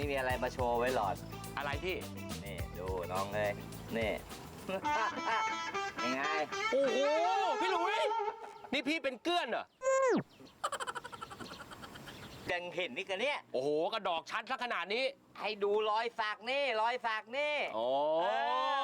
นนี้มีอะไรมาโชว์ไว้หลอด อะไรพี่ นี่ดูน้องเลยนี่ ยังไงโอ้โห พี่หลุย นี่พี่เป็นเกื้อนเหรอ ยังเห็นนี่กันเนี่ย โอ้โห กระดอกชัดซะขนาดนี้ ให้ดูรอยสักนี่รอยสักนี่ โอ้เอ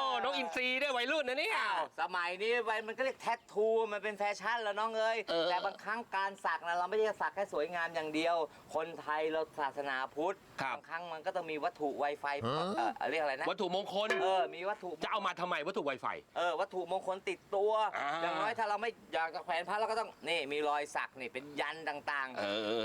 อ น้องอินซีได้วยวัยรุ่นนะเนี่ย อ้าวสมัยนี้ไปมันก็เรียกแทททูมันเป็นแฟชั่นแล้วน้องเอ้ยเออ แต่บางครั้งการสักนะเราไม่ได้สักแค่สวยงามอย่างเดียว คนไทยเราศาสนาพุทธครับบางครั้งมันก็ต้องมีวัตถุไวไฟเออเรียกอะไรนะวัตถุมงคล เออมีวัตถุจะเอามาทำไมวัตถุไวไฟ เออวัตถุมงคลติดตัวอ่า อย่างน้อยถ้าเราไม่อยากจะแขวนพระเราก็ต้องนี่มีรอยสักนี่เป็นยันต่างเอ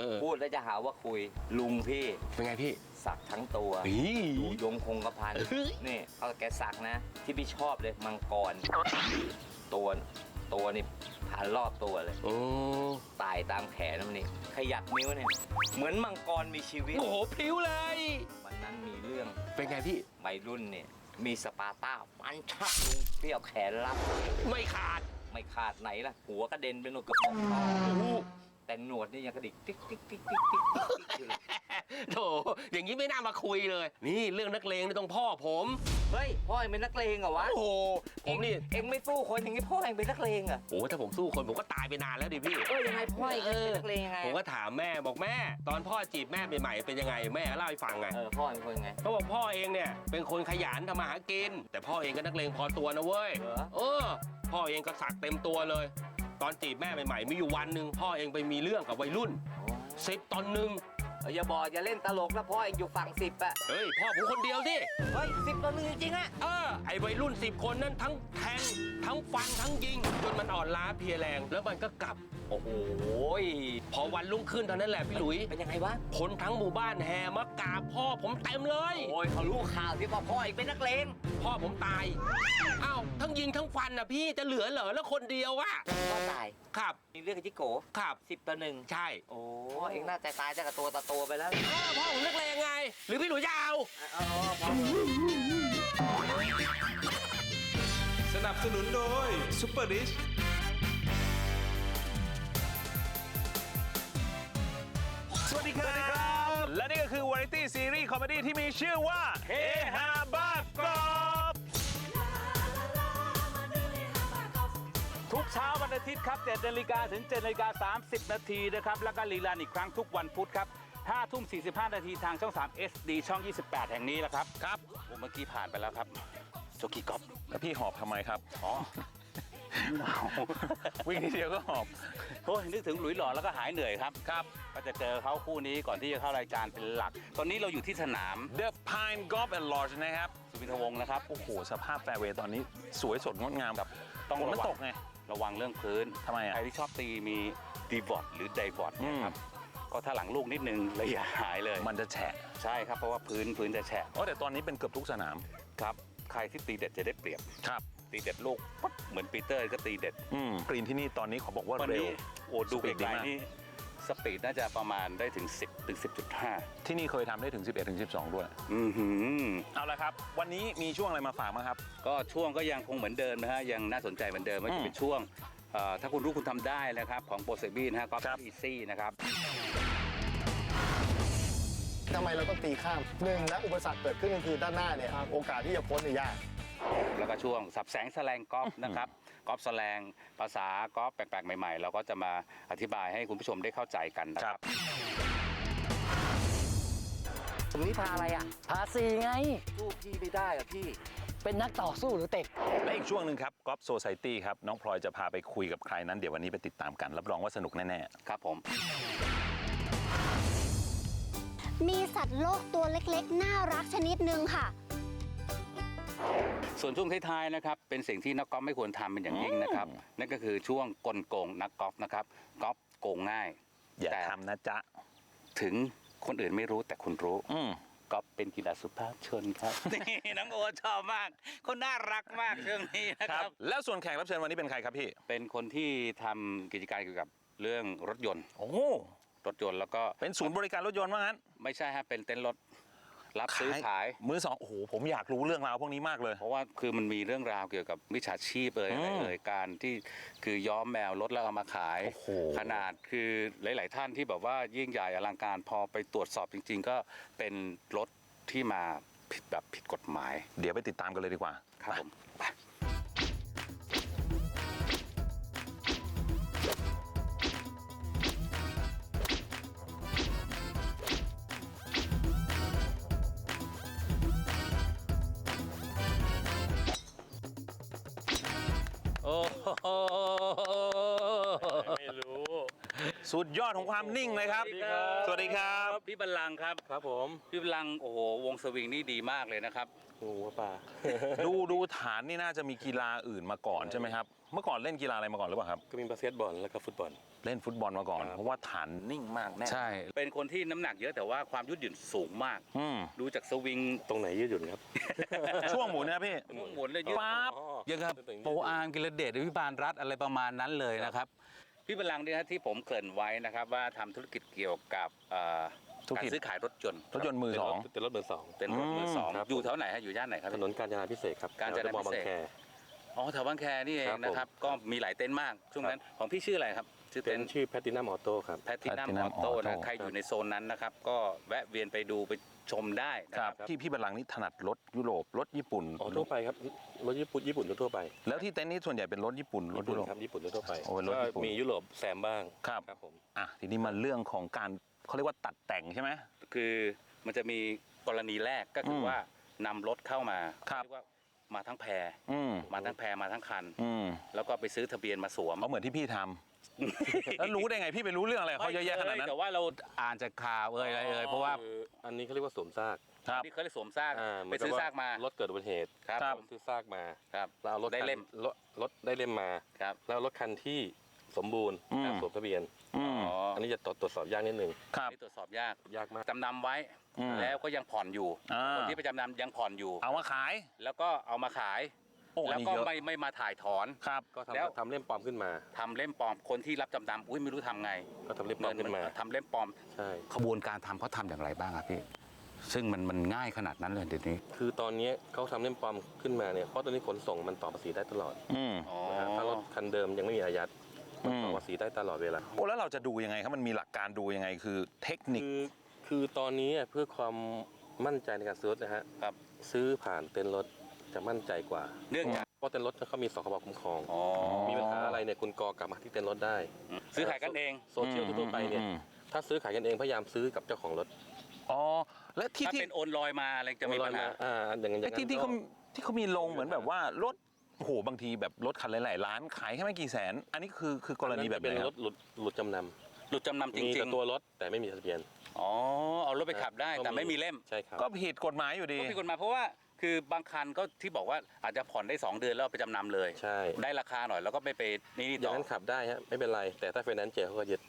อ ๆ พูดแล้วจะหาว่าคุยลุงพี่เป็นไงพี่ สักทั้งตัวนี่ดูยงคงกระพันเฮ้ย นี่เขาแกสักนะ ที่พี่ชอบเลยมังกรตัวตัวนี่พันรอบตัวเลย โอ้ตายตามแขนมันนี่ขยับนิ้วเนี่ย เหมือนมังกรมีชีวิตโอ้โหพริ้วเลย วันนั้นมีเรื่องเป็นไงพี่ วัยรุ่นเนี่ย มีสปาร์ต้าฟันชักลุงพี่เอาแขนรับ ไม่ขาด ไม่ขาดไหนล่ะ หัวกระเด็นเป็นหนวดเกือบสองท่อโอ้โห แต่หนวดนี่ยังกระดิกติ๊กติ๊กติ๊กติ๊กติ๊กติ๊กอยู่เลยโถอย่างนี้ไม่น่ามาคุยเลย นี่เรื่องนักเลงนี่ต้องพ่อผม เฮ้ยพ่อเองเป็นนักเลงเหรอวะโอ้โหผมนี่เองไม่สู้คนอย่างนี้พ่อเองเป็นนักเลงเหรอโอ้ถ้าผมสู้คนผมก็ตายไปนานแล้วดิพี่เออยังไงพ่อเองเป็นนักเลงยังไงผมก็ถามแม่บอกแม่ ตอนพ่อจีบแม่ใหม่ๆเป็นยังไงแม่เล่าให้ฟังไงเออพ่อเองเป็นคนยังไงเขาบอกพ่อเองเนี่ยเป็นคนขยันทำมาหากิน แต่พ่อเองก็นักเลงพอตัวนะเว้ยเหรอ เออพ่อเองก็สักเต็มตัวเลย ตอนจีบแม่ใหม่ๆมีอยู่วันหนึ่งพ่อเองไปมีเรื่องกับวัยรุ่นสิบตอนหนึ่งเอออย่าบอกอย่าเล่นตลกนะพ่อเองอยู่ฝั่งสิบอะเฮ้ยพ่อผมคนเดียวสิเฮ้ยสิบต่อหนึ่งจริงๆอะเออไอวัยรุ่นสิบคนนั้นทั้งแทงทั้งฟันทั้งยิงจนมันอ่อนล้าเพลียแรง แล้วมันก็กลับ โอ้โหพอวันรุ่งขึ้นเท่านั้นแหละพี่หลุยเป็นยังไงวะคนทั้งหมู่บ้านแห่มากราบพ่อผมเต็มเลย โอ้ยเขารู้ข่าวที่ว่าพ่อเองเป็นนักเลงพ่อผมตายอ้าวทั้งยิงทั้งฟันอะพี่จะเหลือเหรอแล้วคนเดียวอะพ่อตายครับมีเรื่องกับจิโกครับสิบต่อหนึ่งใช่ โอ้เองน่าจะตายจากบตัวต่อตัวไปแล้วอ้าวพ่อผมนักเลงไง หรือพี่หลุยจะเอาเอาเอาเอาสนับสนุนโดยซุปเปอร์ดิชสวัสดีครับ และนี่ก็คือวาไรตี้ซีรีส์คอมเมดี้ที่มีชื่อว่า เฮฮาบากรอบทุกเช้าวันอาทิตย์ครับ7นาฬิกาถึง7นาฬิกา30 นาทีนะครับ แล้วก็รีลันอีกครั้งทุกวันพุธครับ 5ทุ่ม 45 นาทีทางช่อง 3 SD ช่อง 28 แห่งนี้แหละครับครับผมเมื่อกี้ผ่านไปแล้วครับโจกี้กอฟแล้วพี่หอบทำไมครับ อ๋อหนาววิ่งทีเดียวก็หอบโอ้ยนึกถึงหลุยหล่อแล้วก็หายเหนื่อยครับครับ ก็จะเจอเขาคู่นี้ก่อนที่จะเข้ารายการเป็นหลัก ตอนนี้เราอยู่ที่สนาม The Pine Golf and Lodge นะครับสุวินทวงศ์นะครับ โอ้โห สภาพแฟร์เวย์ตอนนี้สวยสดงดงามแบบต้องฝนระมันวังตกไง ระวังเรื่องพื้นทำไมอะใครที่ชอบตีมีดีวอตหรือไดวอตอืมนะครับ ก็ถ้าหลังลูกนิดนึงระยะหายเลยมันจะแฉะใช่ครับเพราะว่าพื้นพื้นจะแฉะโอ้แต่ตอนนี้เป็นเกือบทุกสนามครับใครที่ตีเด็ดจะได้เปรียบครับตีเด็ดลูกปั๊บเหมือนปีเตอร์ก็ตีเด็ดอืมกรีนที่นี่ตอนนี้ขอบอกว่าวันเร็ว นี้โอ้ดูสปีดไกลดีมาก ๆนี่สปีดน่าจะประมาณได้ถึง 10ถึง10.5ที่นี่เคยทำได้ถึง 11ถึง12 ด้วย อือหือ เอาละครับ วันนี้มีช่วงอะไรมาฝากมั้างครับ ก็ช่วงก็ยังคงเหมือนเดิมนะฮะยังน่าสนใจเหมือนเดิมว่าอืจะมเป็นช่วง เอ่อถ้าคุณรู้คุณทำได้นะครับของโปรเซบีนะฮะก็ครับ อีซี่นะครับทำไมเราต้องตีข้ามหนึ่งและอุปสรรคเกิดขึ้นก็คือด้านหน้าเนี่ยโอกาสที่จะพ้นเนี่ยยาก แล้วก็ช่วงสับแสงแสลงกอล์ฟนะครับกอล์ฟแสลงภาษากอล์ฟแปลกๆใหม่ๆ เราก็จะมาอธิบายให้คุณผู้ชมได้เข้าใจกันนะครับผมนี่พาอะไรอะ พาสีไง สู้พี่ไม่ได้อะพี่ เป็นนักต่อสู้หรือเตะและอีกช่วงหนึ่งครับกอล์ฟโซไซตี้ครับ น้องพลอยจะพาไปคุยกับใครนั้นเดี๋ยววันนี้ไปติดตามกัน รับรองว่าสนุกแน่ครับผม มีสัตว์โลกตัวเล็กๆ น่ารักชนิดหนึ่งค่ะ ส่วนช่วงท้ายๆนะครับเป็นสิ่งที่นักกอล์ฟไม่ควรทำเป็นอย่างยิ่งนะครับนั่นก็คือช่วงกลโกงนักกอล์ฟนะครับกอล์ฟโกงง่ายๆอย่าแต่ทำนะจ๊ะถึงคนอื่นไม่รู้แต่คุณรู้ อืม กอล์ฟเป็นกีฬาสุภาพชนครับ นี่น้องโอชอบมากเขาน่ารักมากช่วงนี้นะคครัรับ บ แล้วส่วนแขกรับเชิญวันนี้เป็นใครครับพี่ เป็นคนที่ทำกิจการเกี่ยวกับเรื่องรถยนต์ โอ้ รถยนต์แล้วก็เป็นศูนย์บริการรถยนต์ว่างั้น ไม่ใช่ฮะเป็นเต็นท์รถ รับซื้อขาย มือสองโอ้โหผมอยากรู้เรื่องราวพวกนี้มากเลย เพราะว่าคือมันมีเรื่องราวเกี่ยวกับมิจฉาชีพเอ่ยอือะไรมเอ่ยการที่คือย้อมแมวรถแล้วเอามาขาย โอ้โห ขนาดคือหลาย ๆ ท่านที่แบบว่ายิ่งใหญ่อลังการพอไปตรวจสอบจริง ๆ ก็เป็นรถที่มาผิดแบบผิดกฎหมาย เดี๋ยวไปติดตามกันเลยดีกว่าครับผมไป อ้โหไม่รู้ สุดยอดของความนิ่งเลยครับ สวัสดีครับ พี่บัลลังก์ครับ ครับผม พี่บัลลังก์โอ้โห วงสวิงนี่ดีมากเลยนะครับ งูป่า ดูดูฐานนี่น่าจะมีกีฬาอื่นมาก่อนใช่ไหมครับ เมื่อก่อนเล่นกีฬาอะไรมาก่อนหรือเปล่าครับ ก็มีบาสเกตบอลแล้วก็ฟุตบอล เล่นฟุตบอลมาก่อนครับเพราะว่าฐานนิ่งมากแน่ใช่ เป็นคนที่น้ำหนักเยอะแต่ว่าความยืดหยุ่นสูงมาก อืม ดูจากสวิงตรงไหนยืดหยุ่นครับ ช่วงหมุนนะพี่หมุนเลยยืดปั๊บ ยังครับโปรอาร์มกิรเดชวิบาลรัฐอะไรประมาณนั้นเลยนะครับ พี่บัลลังก์เนี่ยนะที่ผมเกริ่นไว้นะครับว่าทำธุรกิจเกี่ยวกับเอ่อ ธุรการกิจ ซื้อขายรถยนต์รถยนต์มือสอง เป็นรถเบอร์สองเป็นรถมือสองครับอยู่แถวไหนฮะอยู่ย่านไหนครับ ถนนกาญจนาพิเศษกครับกาญจนาพิเศษแถวดอะมอลล์บางแค อ๋อแถวบางแคนี่เองครับผม นะครับ ก็มีหลายเต็นท์มาก ช่วงนั้นของพี่ชื่ออะไรครับ ชื่อเป็เต็นนท์ชื่อแพตตินัมออโต้ครับ แพทตินัม Platinum ออโต้ Auto นะใครอยู่ในโซนนั้นนะครับ ก็แวะเวียนไปดูไปชมได้นะคครัรับ บ ที่พี่บัลลังก์นี่ถนัดรถยุโรปรถญี่ปุ่น อ๋อทั่วไปครับรถญี่ปุ่นญี่ปุ่นทั่วไปแล้วที่เต็นท์นี้ส่วนใหญ่เป็นรถญี่ปุ่นรถญี่ยุปุ่นโรป ครับญี่ปุ่นทั่วไปโอ้เป็นรถญี่ปุ่น ก็มียุโรปแซมบ้างครับ ครับผม อะทีนี้มาเรื่องของการ เขาเรียกว่าตัดแต่งใช่ไหม คือมันจะมีกรณีแรกก็คืออมว่านำรถเข้ามาครับเรียกว่ามาทั้งแพรอืม มาทั้งแพรมาทั้งคัน อืมแล้วก็ไปซื้อทะเบียนมาสวมเอาเหมือนที่พี่ทำแล้วรู้ได้ไงพี่ไปรู้เรื่องอะไรกับเขาเยอะแยะขนาดนั้น แต่ว่าเราอ่านจากข่าวเอ่ยอะไรเอ่ยเพราะว่าคืออันนี้เขาเรียกว่าสวมซากครับ ที่เขาได้สวมซากอ่าเหมืไปนกับซื้อว่ซากมารถเกิดอุบัติเหตุครับครับ ผมซื้อซากมาครับ แล้วเอารถได้คันเล่ม รถรถได้เล่มมา ครับ แล้วรถคันที่สมบูรณ์อืมการสวมทะเบียน อืมอ๋ออันนี้จะตรวจตรวจสอบยากนิดนึง ครับนี่ตรวจสอบยากยากมาก จำนำไว้อืมแล้วก็ยังผ่อนอยู่อ่า คนที่ไปจำนำยังผ่อนอยู่ เอามาขาย แล้วก็เอามาขาย โอ้อัแล้นวนี้ก็เยอะไม่ไม่มาถ่ายถอน ครับ ก็แล้ว ทำทำเล่มปลอมขึ้นมา ทำเล่มปลอมคนที่รับจำนำอุ้ยไม่รู้ทำไงก็ทำเล่มปลอมขึ้นมา ทำเล่มปลอม ใช่ ขบวนการทำเขาทำอย่างไรบ้างครับพี่ ซึ่งมันมันง่ายขนาดนั้นเลยเดี๋ยวนี้คือตอนนี้เขาทำเล่มปลอมขึ้นมาเนี่ย เพราะตอนนี้ขนส่งมันต่อภาษีได้ตลอดอืม อ๋อ นะฮะถ้ารถคันเดิมยังไม่มีอายัด มันต่อมภาษีได้ตลอดเวลาโอ้แล้วเราจะดูยังไงครับมันมีหลักการดูยังไงคือเทคนิคคือคือตอนนี้เพื่อความมั่นใจในการซื้อรถนะฮะครับซื้อผ่านเต็นท์รถจะมั่นใจกว่าเนื่องจากเพราะเต็นท์รถเขามีสคบคุ้มครองอ๋อมีปัญหาอะไรเนี่ยคุณกอกลับมาที่เต็นท์รถได้ ซื้อขายกันเองโซเชียลทั่วๆไปเนี่ยอืมถ้าซื้อขายกันเองพยายามซื้อกับเจ้าของรถอ๋อและที่ถ้าที่เป็นโอนลอยมาอะไรจะมีปัญหาอ่าอย่างนั้นอไอ้ย่างนั้นที่ที่ก็เขาที่เขามีลงเหมือนแบบว่ารถ โอ้โหบางทีแบบรถคันหลายๆล้านขายแค่ไม่กี่แสน อันนี้คือคือกรณีแบบไหเป็นนครรับถหลุดหลุดจำนหลุดจำนำำจมีริแต่งตัวรถแต่ไม่มีทะเบียน ๆอ๋อเอารถไปขับได้แต่ไม่มีเล่ม ใช่ครับ ก็ผิดกฎหมายอยู่ดี ก็ผิดกฎหมายเพราะว่าคือบางคันก็ที่บอกว่าอาจจะผ่อนได้ 2 เดือนแล้วเอาไปจำนำเลย ใช่ ได้ราคาหน่อยแล้วก็ไม่ไปนี่อต่ย่าองนั้นขับได้ฮะไม่เป็นไร แต่ถ้าไฟแนนซ์เจอเขาก็ยึด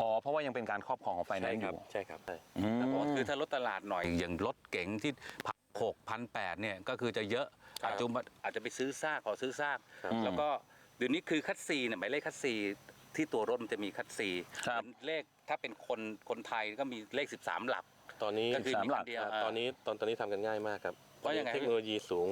อ๋อ เพราะว่ายังเป็นการครอบครองของไฟแนนซ์อครัยู่ใช่ครับใช่อืมเพราะว่าคือถ้ารถตลาดหน่อยอย่างรถเก๋งที่พันหกพันแปดเนี่ยก็คือจะเยอะ ครับอาจจะมาอาจจะไปซื้อซากขอซื้อซากครับแล้วก็เดี๋ยวนี้คือคัดซีเนี่ยหมายเลขคัดซีที่ตัวรถมันจะมีคัดซีครับเหมือนเลขถ้าเป็นคนคนไทยก็มีเลข 13 หลัก ตอนนี้ก็คือมีสามหลัคักนเดียวอ่าอ่าตอนนี้ตอนตอนนี้ทำกันง่ายมากครับว่ายังไง เทคโนโลยีสูง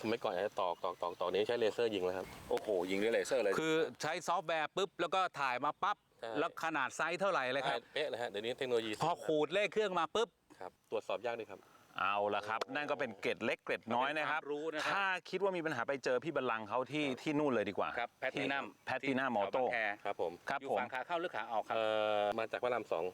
สมัยก่อนอาจจะตอกตอกตอกตอกนี้ใช้เลเซอร์ยิงแล้วครับ โอ้โห ยิงด้วยเลเซอร์เลย คือใช้ซอฟต์แวร์ปุ๊บ แล้วก็ถ่ายมาปั๊บ ใช่ แล้วขนาดไซส์เท่าไหร่เลยครับ เป๊ะเลยฮะเดี๋ยวนี้เทคโนโลยีพอขูดเลขเครื่องมาปุ๊บ ครับตรวจสอบยากด้วยครับ เอาละครับ นั่นก็เป็นเกร็ดเล็กเกร็ดน้อยนะครับเป็นความรู้นะครับ ถ้าคิดว่ามีปัญหาไปเจอพี่บัลลังก์เขาที่ที่นู่นเลยดีกว่าครับ แพทตินัมแพทตินัมมอโต้ ครับผมครับอยู่ผม ฝั่งขาเข้าหรือขาออกครับ เอ่อมาจากพระรามสอง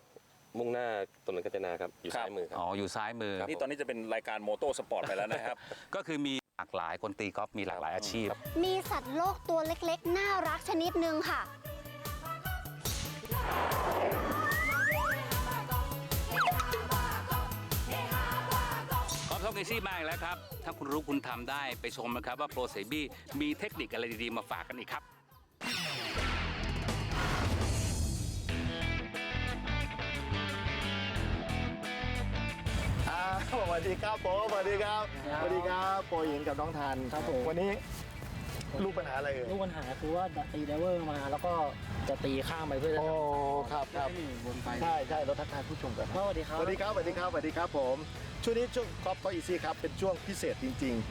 มุ่งหน้าถนนกาญจนาครับ อยู่ซ้ายมือครับ อ๋อ อยู่ซ้ายมือ นี่ตอนนี้จะเป็นรายการโมโต้สปอร์ตไปแล้วนะครับ ก็คือมีหลากหลายคนตีกอล์ฟมีหลากหลายอาชีพ มีสัตว์โลกตัวเล็กๆ น่ารักชนิดหนึ่งค่ะ เอซี่มาอีกแล้วครับ ถ้าคุณรู้คุณทำได้ไปชมนะครับว่าโปรเซบี้มีเทคนิคอะไรดีๆมาฝากกันอีกครับ อ่าสวัสดีครับผมสวัสดีครับสวัสดีครับโปรหญิงกับน้องทันครับผม วันนี้ลูกปัญหาอะไรเอ่ยลูกปัญหาคือว่าตีไดเวอร์มาแล้วก็จะตีข้ามไปเพื่อจะโอ้ครับครับให้หนีวนไป ใช่ใช่เราทักทายผู้ชมกันสวัสดีครับ สวัสดีครับสวัสดีครับสวัสดีครับผม ช่วงนี้ช่วงกอล์ฟก็อีซี่ครับ เป็นช่วงพิเศษจริง ๆ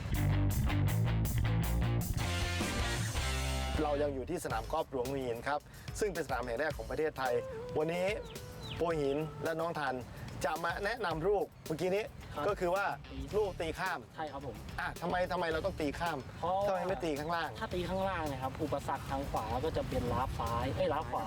เรายังอยู่ที่สนามกอล์ฟหลวงหัวหินครับ ซึ่งเป็นสนามแห่งแรกของประเทศไทย วันนี้โปรหินและน้องทันจะมาแนะนำลูกเมื่อกี้นี้ครับ ก็คือว่าลูกตีข้ามใช่ครับผม อะทำไมทำไมเราต้องตีข้ามเพราะ ทำไมไม่ตีข้างล่าง ถ้าตีข้างล่างเนะครับ อุปสรรคทางขวาก็จะเป็นล้าซ้ายเอ้ยล้าขวา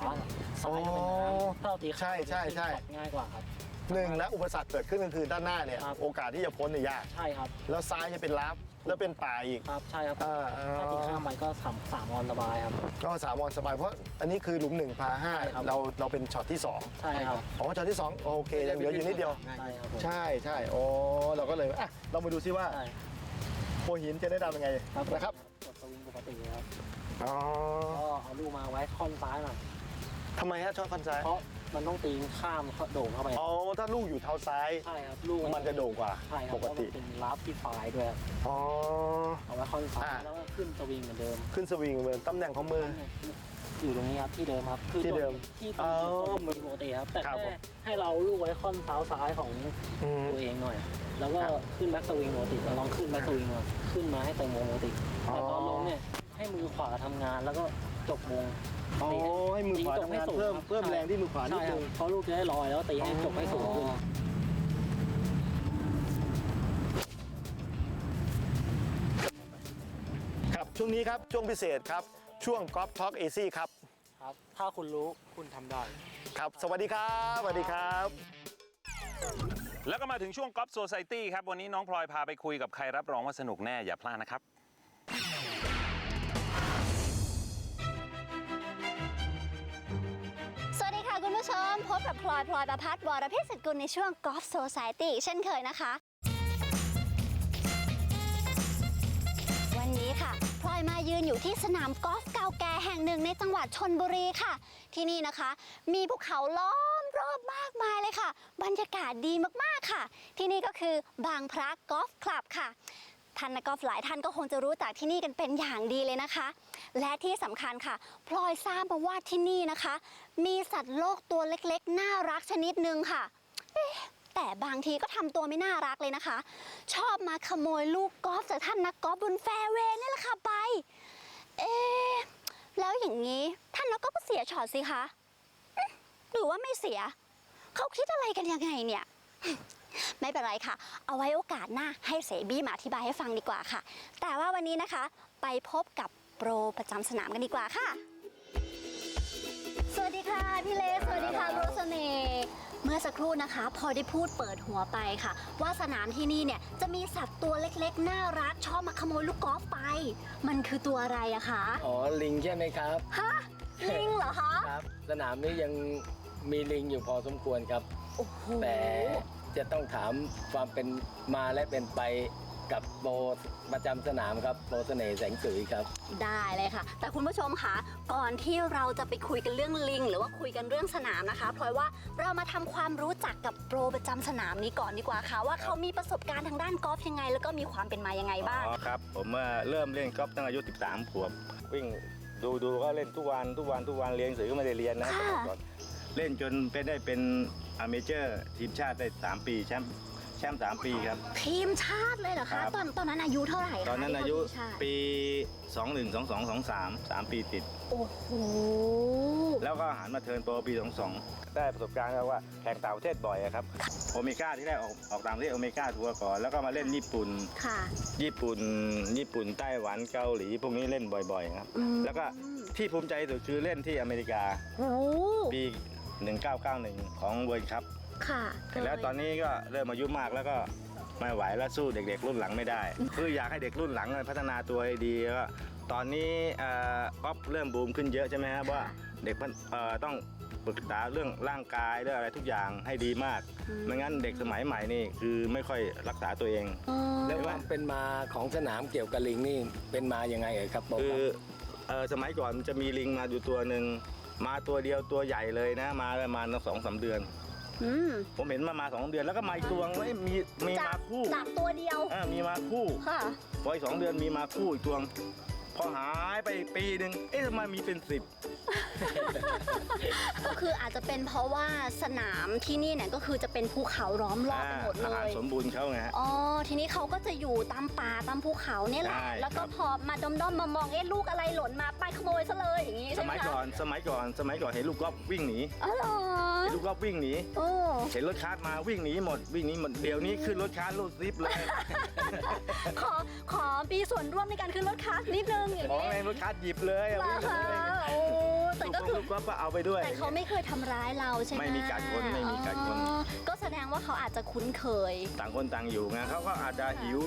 ซ้ายก็เป็นน้ำถ้าเราตีข้างใช่ใช่ใช่ ง่ายกว่าครับ หนึ่งนะอุปสรรคเกิดขึ้นก็คือด้านหน้าเนี่ยครับ โอกาสที่จะพ้นเนี่ยยาก ใช่ครับแล้วซ้ายจะเป็นลับแล้วเป็นป่าอีก ครับใช่ครับอ่าอ่า ถ้าตีข้ามไปก็สามสามออนสบายครับ ก็สามวันสบายเพราะอันนี้คือหลุมหนึ่งพาห้าใช่ครับ เราเราเป็นช็อตที่สองใช่ครับอ๋อช็อตที่สองโอเคยังเหลืออยู่นิดเดียว ใช่ครับผมใช่ใช่โอ้เราก็เลยอะเรามาดูซิว่าใช่โพหินจะได้ดำยังไงครับนะครับกดสวิงปกติครับอ๋อก็เอาลูกมาไว้ค่อนซ้ายหน่อยทำไมฮะชอบคันซ้ายเพราะ มันต้องตีข้ามโด่งเข้าไปอ๋อถ้าลูกอยู่เท้าซ้าย ใช่ครับลูกมันจะโด่งกว่าใช่ครับปกติเพราะมันเป็นรับที่ปลายด้วยครับอ๋อเอาไว้ค่อนซ้ายอ่าแล้วก็ขึ้นสวิงเหมือนเดิม ขึ้นสวิงเหมือนตำแหน่งของมืออยู่ตรงนี้ครับที่เดิมครับคือที่เดิมที่อ๋อตัวมือปกติครับแต่ครับผแค่มให้เราลูกไว้ค่อนเท้าซ้ายของอืมตัวเองหน่อย แล้วก็ครับขึ้นแบ็กสวิงปกติเราลองขึ้นแบ็กสวิงมาขึ้นมาให้เต็มวงปกติอ๋อแต่ตอนลงเนี่ยให้มือขวาทำงานแล้วก็ จบวงอ๋อตีให้มือขวาตีจบทำงานสูเพิ่มครับเพิ่มแรงที่มือขวานิดใช่คนึรับงเพราะลูกจะได้ลอยแล้วตีให้จบให้สูงขึ้น ครับ ช่วงนี้ครับ ช่วงพิเศษครับ ช่วงกอล์ฟท็อกเอซี่ครับ ครับ ถ้าคุณรู้คุณทำได้ ครับ สวัสดีครับ สวัสดีครับ แล้วก็มาถึงช่วงกอล์ฟโซซ i ตี้ครับ วันนี้น้องพลอยพาไปคุยกับใครรับรองว่าสนุกแน่อย่าพลาดนะครับ ผู้ชมพบกับพลอยพลอยประพัฒน์วรพิสิทธิ์กุลในช่วง Golf Society เช่นเคยนะคะ วันนี้ค่ะพลอยมายืนอยู่ที่สนามกอล์ฟเก่าแก่แห่งหนึ่งในจังหวัดชนบุรีค่ะ ที่นี่นะคะ มีภูเขาล้อมรอบมากมายเลยค่ะ บรรยากาศดีมากๆค่ะ ที่นี่ก็คือบางพระกอล์ฟคลับค่ะ ท่านนักกอล์ฟหลายท่านก็คงจะรู้จักที่นี่กันเป็นอย่างดีเลยนะคะ และที่สำคัญค่ะ พลอยทราบมาว่าที่นี่นะคะ มีสัตว์โลกตัวเล็กๆ น่ารักชนิดหนึ่งค่ะแต่บางทีก็ทำตัวไม่น่ารักเลยนะคะ ชอบมาขโมยลูกกอล์ฟจากท่านนักกอล์ฟบนแฟร์เวย์นี่แหละค่ะไป เอ๊แล้วอย่างนี้ท่านนักกอล์ฟก็เสียช็อตสิคะหรือว่าไม่เสีย เขาคิดอะไรกันยังไงเนี่ย ไม่เป็นไรค่ะ เอาไว้โอกาสหน้าให้เสบี้มาอธิบายให้ฟังดีกว่าค่ะ แต่ว่าวันนี้นะคะ ไปพบกับโปรประจำสนามกันดีกว่าค่ะ สวัสดีค่ะพี่เลสสวัสดีค่ะโรสเน่ห์เมื่อสักครู่นะคะ พอได้พูดเปิดหัวไปค่ะ ว่าสนามที่นี่เนี่ยจะมีสัตว์ตัวเล็กๆ น่ารักชอบมาขโมยลูกกอล์ฟไป มันคือตัวอะไรอะคะอ๋อลิงใช่ไหมครับ ฮะลิงเหรอคะครับ สนามนี้ยังมีลิงอยู่พอสมควรครับ โอ้โหแต่ จะต้องถามความเป็นมาและเป็นไปกับโบประจำสนามครับโบเสน่ห์แสงสุยครับ ได้เลยค่ะ แต่คุณผู้ชมคะก่อนที่เราจะไปคุยกันเรื่องลิง หรือว่าคุยกันเรื่องสนามนะคะพลอยว่าเรามาทำความรู้จักกับโปรประจำสนามนี้ก่อนดีกว่าค่ะว่าเขามีประสบการณ์ทางด้านกอล์ฟยังไง แล้วก็มีความเป็นมายังไงบ้างอ๋อครับผมว่าเริ่มเล่นกอล์ฟตั้งอายุ 13ขวบวิ่งดูดูก็เล่นทุกวันทุกวันทุกวันเรียนหนังสือก็ไม่ได้เรียนนะค่ะสมัยก่อนเล่นจนเป็นได้เป็น อเมเจอร์ทีมชาติได้ 3 ปีแชมป์แชมป์3ปีครับ ทีมชาติเลยเหรอครัคะ บ ตอนตอนนั้นอายุเท่าไหร่คะตอนนั้นอายุที่เข้ทีมชาติปี 21 22 23 3 ปีติด โอ้โหแล้วก็หันมาเทิร์นโปรปี 22 ได้ประสบการณ์แล้วว่าแข่งต่างประเทศบ่อยอะครับโอเมก้าที่ได้ออกออกต่างประเทศโอเมก้าทัวร์ก่อน แล้วก็มาเล่นญี่ปุ่น ค่ะ ญี่ปุ่น ญี่ปุ่นไต้หวันเกาหลี พวกนี้เล่นบ่อยๆครับ อืม แล้วก็ที่ภูมิใจที่สุดคือเล่นที่อเมริกา โอ้ปี 1991 ของเวิร์คัพค่ะแล้วตอนนี้ก็เริ่มอายุมากแล้วก็ไม่ไหวแล้วสู้เด็กๆรุ่นหลังไม่ได้ คืออยากให้เด็กรุ่นหลังพัฒนาตัวให้ดีก็ตอนนี้เอ่อก๊อฟเริ่มบูมขึ้นเยอะใช่ไหมครับว่าเด็กมันเอ่อต้องปรึกษาเรื่องร่างกายเรื่องอะไรทุกอย่างให้ดีมากไม่งั้นเด็กสมัยใหม่นี่คือไม่ค่อยรักษาตัวเองอ๋อแล้วความเป็นมาของสนามเกี่ยวกับลิงนี่เป็นมาอย่างไงเอ่ยครับโปคือครับเอ่อสมัยก่อนมันจะมีลิงมาอยู่ตัวหนึ่ง มาตัวเดียวตัวใหญ่เลยนะ มาประมาณสองสามเดือน อืมผมเห็นมามาสองเดือนแล้วก็มาอีกตัวเฮ้ยมีมีจามาคู่จากตัวเดียว อ่ามีมาคู่ค่ะ พออีกสองเดือนมีมาคู่อีกตัวพ อหายไปปีหนึ่งเอ๊ะทำไมมีเป็นสิบ ก็คืออาจจะเป็นเพราะว่าสนามที่นี่เนี่ยก็คือจะเป็นภูเขาล้อมรอบไปหมดเลอาหารย สมบูรณ์เขาไงฮะ อ๋อ ทีนี้เขาก็จะอยู่ตามป่าตามภูเขาเนี่ยแหละ ใช่แล้วก็ครับพอมาดอมๆมามองเอ๊ะลูกอะไรหล่นมาไปขโมยซะเลยอย่างนี้สใช่ไหมมัยคะก่อนสมัยก่อนสมัยก่อนเห็นลูกกอล์ฟวิ่งหนีอ๋อเหรอเห็นลูกกอล์ฟวิ่งหนี โอ้เห็นรถคาร์ทมาวิ่งหนีหมดวิ่งหนีหมดเดี๋ยวนี้ขึ้นรถคาร์ทรูดซิปเลย ขอขอมีส่วนร่วมในการขึ้นรถคัสนิดนึงอย่างของนี้ในรถคาร์ทหยิบเลยอะเหรอวิ่งคะเลยโอ้แต่ก็คือ ลูกกอล์ฟก็เอาไปด้วย แต่เขาไม่เคยทำร้ายเราใช่ไหมไม่มีกัดคนไม่มีกัดคนอ๋อก็แสดงว่าเขาอาจจะคุ้นเคย ต่างคนต่างอยู่ไงเขาก็อาจจะหิว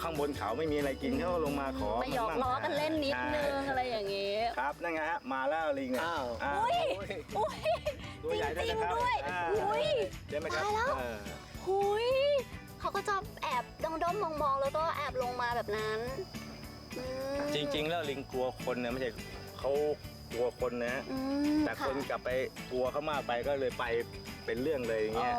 ข้างบนเขาไม่มีอะไรกินเขาก็ลงมาขอมาหยอกมั่งล้อกันเล่นนิดนึงใช่อะไรอย่างนี้ ครับนั่นไงฮะมาแล้วลิงเนี่ยอ้าวอ่าอุ้ย อุ้ย ตัวใหญ่ด้วยนะครับจริงๆด้วย อ่า อุ้ยเห็นไหมครับตายแล้ว เออหุยเขาก็จะแอบดองดอมๆมองๆ แล้วก็แอบลงมาแบบนั้นอืม จริง ๆ แล้วลิงกลัวคนเนี่ยไม่ใช่เขา กลัวคนนะฮะอืมแต่คนค่ะกลับไปกลัวเขามากไปก็เลยไปเป็นเรื่องเลยอย่างอ๋อเงี้ย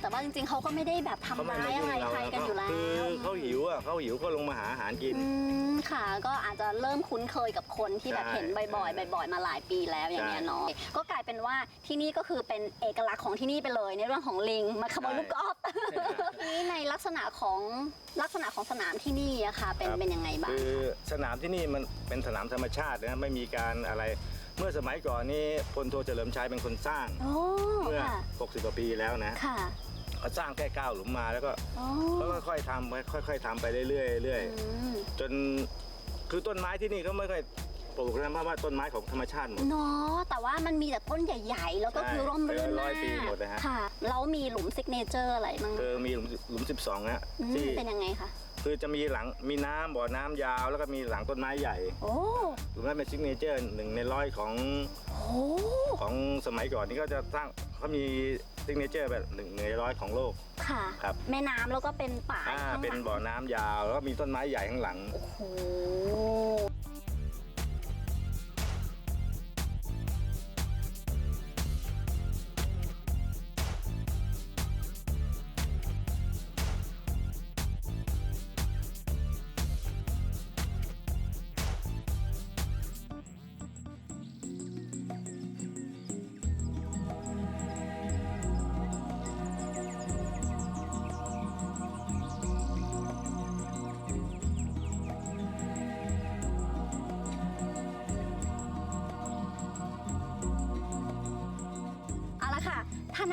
แต่ว่าจริงๆเขาก็ไม่ได้แบบเขาทำไม่ร้ายมาอะไรยุ่งเราใครกันอยู่แล้วคือเขาหิวอะเขาหิวเขาลงมาหาอาหารกิน อืมค่ะ ก็อาจจะเริ่มคุ้นเคยกับคนที่แบบใช่เห็นบ่อยๆบ่อย ๆ มาหลายปีแล้วอย่างเงี้ยเนาะก็กลายเป็นว่าที่นี่ก็คือเป็นเอกลักษณ์ของที่นี่ไปเลย ในเรื่องของลิงมาขโมยลูกกอล์ฟนี่ในลักษณะของลักษณะของสนามที่นี่อะค่ะ เป็นครับเป็นยังไงบ้าง คือสนามที่นี่มันเป็นสนามธรรมชาตินะไม่มีการอะไร เมื่อสมัยก่อนนี่พลโทเฉลิมชัยเป็นคนสร้างโอ้เมื่อ ค่ะ60กว่าปีแล้วนะค่ะ เขาสร้างแค่เก้าหลุมมาแล้วก็โอ้เขาค่อยๆทำค่อยๆทำไปเรื่อยๆเรื่อยอืมๆจนคือต้นไม้ที่นี่ก็ไม่ค่อยปลูกนะเพราะว่าต้นไม้ของธรรมชาติหมด เนาะแต่ว่ามันมีแต่ต้นใหญ่ ๆ แล้วก็คือร่มรื่นเป็นร้มาอยกปีหมดนะฮะ ค่ะแล้วมีหลุมซิกเนเจอร์อะไรบ้างคือมีหลุมหลุม12นะอืมที่เป็นยังไงคะ คือจะมีหลังมีน้ำบ่อน้ำยาวแล้วก็มีหลังต้นไม้ใหญ่โอ้หลุมนั้นเป็นซิกเนเจอร์หนึ่งในร้อยของโหของสมัยก่อนนี่ก็จะสร้างเขามีซิกเนเจอร์แบบหนึ่งในร้อยของโลก ค่ะ ครับ แม่น้ำแล้วก็เป็นป่าอ่าข้างหลังเป็นบ่อน้ำยาวแล้วก็มีต้นไม้ใหญ่ข้างหลัง โอ้โห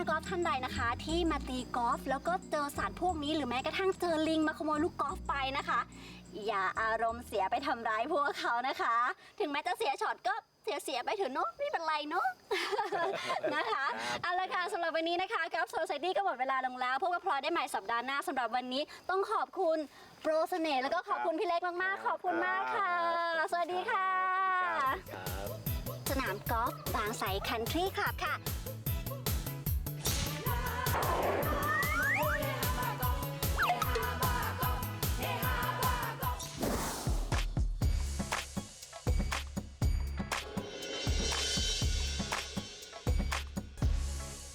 กกอล์ฟท่านใดนะคะ ที่มาตีกอล์ฟแล้วก็เจอสัตว์พวกนี้หรือแม้กระทั่งเจอลิงมาขโมยลูกกอล์ฟไปนะคะ อย่าอารมณ์เสียไปทำร้ายพวกเขานะคะ ถึงแม้จะเสียช็อตก็เสียเสียๆไปเถอะเนาะไม่เป็นไรเนาะ นะคะเอาละค่ะสำหรับวันนี้นะคะกับโซ c i ตี้ก็หมดเวลาลงแล้วพบกับพลอยได้ใหม่สัปดาห์หน้าสำหรับวันนี้ต้องขอบคุณโปรเสน่ห์แล้วก็ขอบคุณพี่เล็กมากๆ ขอบคุณมากค่ะ สวัสดีค่ะ สนามกอล์ฟบางไทรคันทรีคลับค่ะ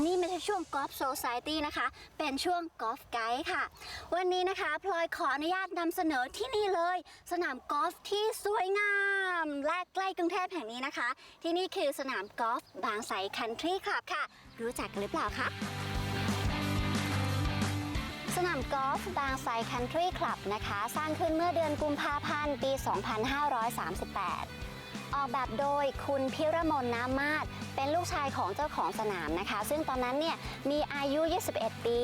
นี่ไม่ใช่ช่วงกอล์ฟโซซ i ตี้นะคะ เป็นช่วงกอล์ฟไกด์ค่ะ วันนี้นะคะพลอยขออนุญาตนำเสนอที่นี่เลย สนามกอล์ฟที่สวยงาม และใกล้กรุงเทพแห่งนี้นะคะ ที่นี่คือสนามกอล์ฟบางไทรคันทรีคลับค่ะ รู้จักกันหรือเปล่าคะ สนามกอล์ฟบางไซคันทรีคลับนะคะ สร้างขึ้นเมื่อเดือนกุมภาพันธ์ ปี 2538 ออกแบบโดยคุณพิรมนน้ำมาศเป็นลูกชายของเจ้าของสนามนะคะ ซึ่งตอนนั้นเนี่ยมีอายุ 21 ปี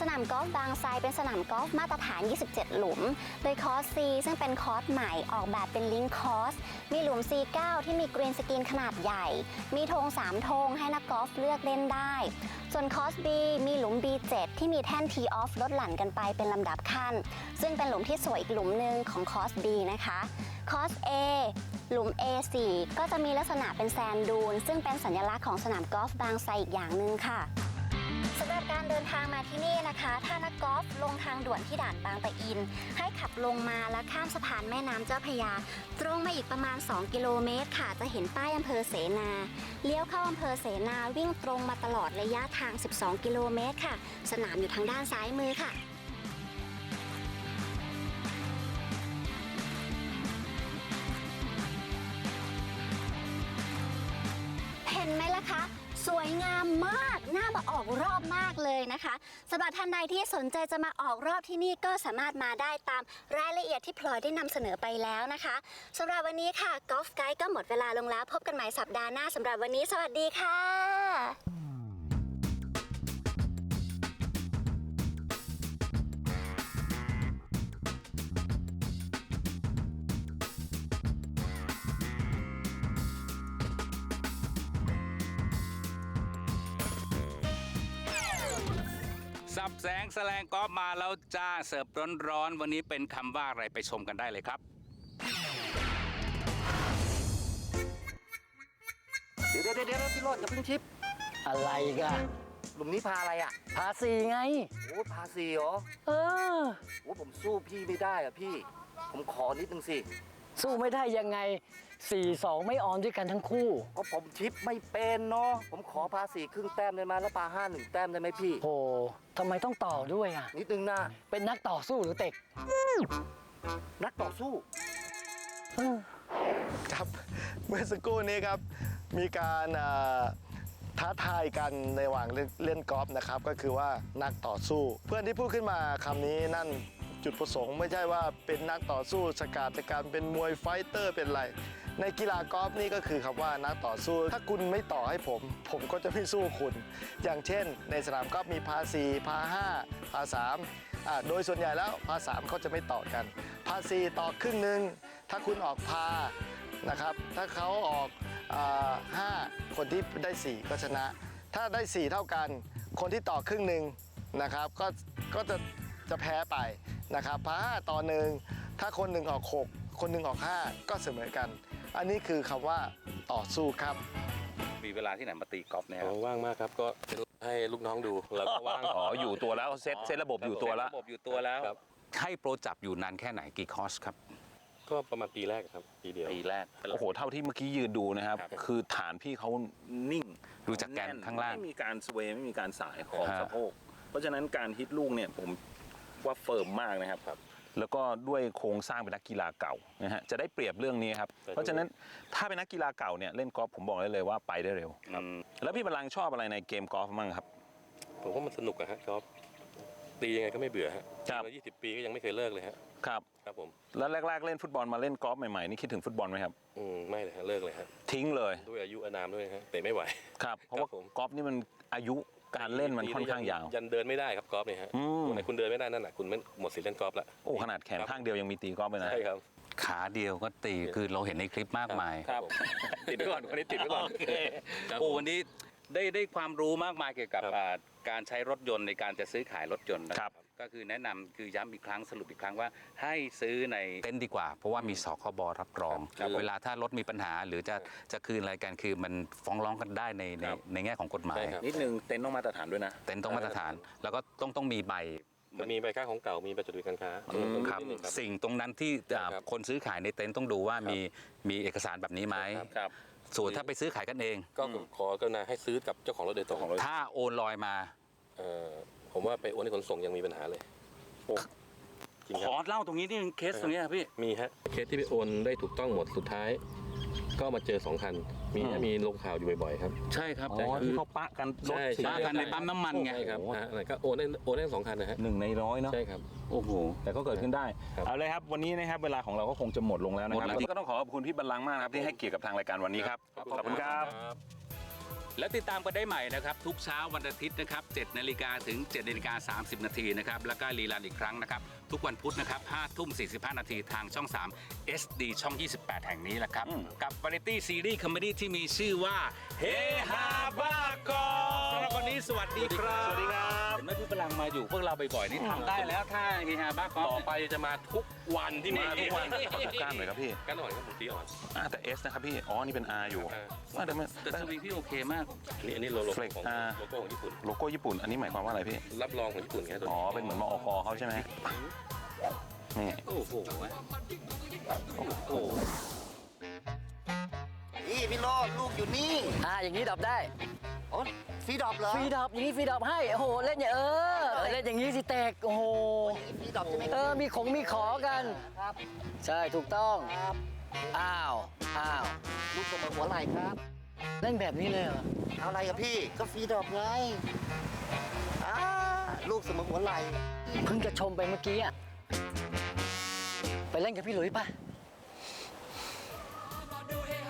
สนามกอล์ฟบางไทรเป็นสนามกอล์ฟมาตรฐาน 27 หลุม โดยคอร์ส C ซึ่งเป็นคอร์สใหม่ออกแบบเป็นลิงค์คอร์ส มีหลุม C9 ที่มีกรีนสกรีนขนาดใหญ่ มีธง3ธงให้นักกอล์ฟเลือกเล่นได้ ส่วนคอร์ส B มีหลุม B7 ที่มีแท่น T off ลดหลั่นกันไปเป็นลำดับขั้น ซึ่งเป็นหลุมที่สวยอีกหลุมหนึ่งของคอร์ส B นะคะคอร์ส A หลุม A4 ก็จะมีลักษณะเป็นแซนดูน ซึ่งเป็นสัญลักษณ์ของสนามกอล์ฟบางไทรอีกอย่างหนึ่งค่ะ สำหรับการเดินทางมาที่นี่นะคะ ถ้านักกอล์ฟลงทางด่วนที่ด่านบางปะอิน ให้ขับลงมาแล้วข้ามสะพานแม่น้ำเจ้าพระยา ตรงมาอีกประมาณ 2 กิโลเมตรค่ะ จะเห็นป้ายอำเภอเสนา เลี้ยวเข้าอำเภอเสนาวิ่งตรงมาตลอดระยะทาง 12 กิโลเมตรค่ะ สนามอยู่ทางด้านซ้ายมือค่ะ วยงามมากน่ามาออกรอบมากเลยนะคะสำหรับท่านใดที่สนใจจะมาออกรอบที่นี่ก็สามารถมาได้ตามรายละเอียดที่พลอยได้นำเสนอไปแล้วนะคะสำหรับวันนี้ค่ะกอล์ฟไกด์ก็หมดเวลาลงแล้ว พบกันใหม่สัปดาห์หน้าสำหรับวันนี้ สวัสดีค่ะ สับแสงแสลงกอล์ฟมาแล้วจ้าเสิร์ฟร้อนๆวันนี้เป็นคำว่าอะไรไปชมกันได้เลยครับ เดี๋ยวเดี๋ยวเดี๋ยวพี่โรดอย่าเพิ่งชิป อะไรกันหลุมนี้พาอะไรอะภาษีไง โอ้พาสีเหรอเออ โอ้ผมสู้พี่ไม่ได้อะพี่ ผมขอนิดนึงสิ สู้ไม่ได้ยังไง 4-2 ไม่ออนด้วยกันทั้งคู่ก็ผมชิปไม่เป็นเนาะผมขอพาสีครึ่งแต้มได้ไหมแล้วปาห้าหนึ่งแต้มได้ไหมพี่ โหทำไมต้องต่อด้วยอะ นิดนึงนะเป็นนักต่อสู้หรือเต็กนักต่อสู้ครับ เมื่อสักครู่นี้ครับ มีการเอ่อท้าทายกันในระหว่างเล่นเล่นกอล์ฟนะครับ ก็คือว่านักต่อสู้ เพื่อนที่พูดขึ้นมาคำนี้นั่นจุดประสงค์ไม่ใช่ว่าเป็นนักต่อสู้สกัดจากการเป็นมวยไฟเตอร์เป็นอะไร ในกีฬากอล์ฟนี่ก็คือคำว่านักต่อสู้ ถ้าคุณไม่ต่อให้ผม ผมก็จะไม่สู้คุณ อย่างเช่น ในสนามกอล์ฟมีพาสีพาห้าพาสามโดยส่วนใหญ่แล้วพาสามเขาจะไม่ต่อกัน พาสีต่อครึ่งหนึ่งถ้าคุณออกพานะครับ ถ้าเขาออกห้าคนที่ได้ 4 ก็ชนะ ถ้าได้ 4 เท่ากัน คนที่ต่อครึ่งหนึ่งนะครับ ก็ก็จะจะแพ้ไปนะครับพาห้าต่อหนึ่งถ้าคนหนึ่งออก 6 คนหนึ่งออก 5 ก็เสมอกัน อันนี้คือคำว่าต่อสู้ครับ มีเวลาที่ไหนมาตีกอล์ฟเนี่ยครับ ว่างมากครับก็ให้ลูกน้องดูแล้วก็ว่าง อ๋ออยู่ตัวแล้วเซตเซตระบบอยู่ตัวแล้วระบบอยู่ตัวแล้ว ครับ ให้โปรจับอยู่นานแค่ไหนกี่คอร์สครับ ก็ประมาณปีแรกครับปีเดียว ปีแรก โอ้โห เท่าที่เมื่อกี้ยืนดูนะครับ ครับ คือฐานพี่เขานิ่ง ดูจากแกนข้างล่าง ไม่มีการสเวย์ไม่มีการสายของฮะ สะโพกเพราะฉะนั้นการฮิตลูกเนี่ยผมว่าเฟิร์มมากนะครับ แล้วก็ด้วยโครงสร้างเป็นนักกีฬาเก่านะฮะจะได้เปรียบเรื่องนี้ครับเพราะฉะนั้นถ้าเป็นนักกีฬาเก่าเนี่ยเล่นกอล์ฟผมบอกได้เลยว่าไปได้เร็วครับแล้วพี่บรรลังก์ชอบอะไรในเกมกอล์ฟบ้างครับ ผมว่ามันสนุกอะฮะกอล์ฟตียังไงก็ไม่เบื่อฮะครับมา20ปีก็ยังไม่เคยเลิกเลยฮะครับครับผมแล้วแรกๆเล่นฟุตบอลมาเล่นกอล์ฟใหม่ๆนี่คิดถึงฟุตบอลไหมครับ อืมไม่เลยฮะเลิกเลยฮะทิ้งเลยด้วยอายุอานามด้วยฮะเตะไม่ไหว ครับเพราะว่าครับผม กอล์ฟนี่มันอายุ การเล่นมันค่อนข้างยาว ยันเดินไม่ได้ครับกอล์ฟเนี่ยฮะอืม วันไหนคุณเดินไม่ได้นั่นน่ะคุณไม่หมดสิทธิ์เล่นกอล์ฟละ โอ้ขนาดแขนข้างเดียวยังมีตีกอล์ฟเลยนะใช่ครับขาเดียวก็ตีคือเราเห็นในคลิปมากมายครับผมติดไว้ก่อนคนนี้ติดไว้ก่อนโอเคครับโอ้วันนี้ได้ได้ความรู้มากมายเกี่ยวกับครับอ่า การใช้รถยนต์ในการจะซื้อขายรถยนต์นะครับ ก็คือแนะนำคือย้ำอีกครั้งสรุปอีกครั้งว่า ให้ซื้อในเต็นท์ดีกว่า เพราะว่ามีสคบรับรองครับเวลาถ้ารถมีปัญหาหรือจะจะคืนอะไรกันคือมันฟ้องร้องกันได้ในในครับในแง่ของกฎหมายใช่ครับนิดนึงเต็นท์ต้องมาตรฐานด้วยนะเต็นท์ต้องมาตรฐาน แล้วก็ต้องต้องมีใบมันมีใบค่าของเก่ามีใบจดทะเบียนการค้าอืมครับนิดนึงครับสิ่งตรงนั้นที่อ่าครับคนซื้อขายในเต็นท์ต้องดูว่ามีมีเอกสารแบบนี้ไหมครับครับ ส่วนถ้าไปซื้อขายกันเอง ก็ขอกรุณาให้ซื้อกับเจ้าของรถโดยตรงถ้าโอนลอยมาเอ่อผมว่าไปโอนให้ขนส่งยังมีปัญหาเลยจริงขคอรับเล่าตรงนี้นิดนึงเคสตรงนี้ครับพี่ มีฮะเคสที่ไปโอนได้ถูกต้องหมดสุดท้าย ก็มาเจอสองคัน มีอืมมีลงข่าวอยู่บ่อยๆครับ ใช่ครับอ๋อที่เขาปะกันรถใช่ สีใช่ปะกันในปั๊มน้ำมันไง ใช่ครับฮะแล้วก็โอนได้โอนได้ทั้งสองคันนะฮะหนึ่งในร้อยเนาะ ใช่ครับ โอ้โห แต่ก็เกิดขึ้นได้ ครับ เอาเลยครับ วันนี้นะครับ เวลาของเราก็คงจะหมดลงแล้วนะครับหมดแล้ว ก็ต้องขอขอบคุณพี่บัลลังก์มากนะครับที่ให้เกียรติกับทางรายการวันนี้ครับ ขอบคุณครับ และติดตามกันได้ใหม่นะครับ ทุกเช้าวันอาทิตย์นะครับ7นาฬิกาถึง7นาฬิกา30 นาทีนะครับ แล้วก็รีลันอีกครั้งนะครับ ทุกวันพุธนะครับ5ทุ่ม 45 นาทีทางช่อง 3 SD ช่อง 28 แห่งนี้แหละครับอืมกับวาไรตี้ซีรีส์คอมเมดี้ที่มีชื่อว่า เฮฮาบ้ากอสำหรับวันนี้สวัสดีครับสวัสดีครับเห็นไหมพี่พลังมาอยู่พวกเราบ่อยๆนี่ทำได้แล้วถ้าเฮฮาบ้ากอสต่อไปจะมาทุกวันที่มามาทุทุกกวัวันนขอก้านหน่อยครับพี่กันหน่อยครับผมตีอ่อนอ่าแต่ S นะครับพี่อ๋อนี่เป็น R อยู่เออว่าแต่มันแต่สวิงพี่โอเคมากอันนี้อันนี้โลโก้ Flex ของอ่าโลโก้ของญี่ปุ่นโลโก้ญี่ปุ่นอันนี้หมายความว่าอะไรพี่รับรองของญี่ปุ่นไงตัวอ๋อเป็นเหมือนมอกเขาใช่ไหมนี่โอ้โหนี่ พี่โลดลูกอยู่นี่อ่าอย่างนี้ดับได้โอ้ฟรีดรอปเหรอฟรีดับอย่างนี้ฟรีดับให้โอ้โหเล่นอย่างเออเล่นอย่างนี้สิแตกโอ้โหฟรีดรอปใช่ไหมเออมีของมีขอกัน ครับใช่ถูกต้องครับอ้าวอ้าวลูกเสมอหัวไหล่ครับเล่นแบบนี้เลยเหรอเอาอะไรกับพี่ก็ฟรีดรอปไงอ่าลูกเสมอหัวไหล่เพิ่งจะชมไปเมื่อกี้อะไปเล่นกับพี่หลุยส์ป่ะไ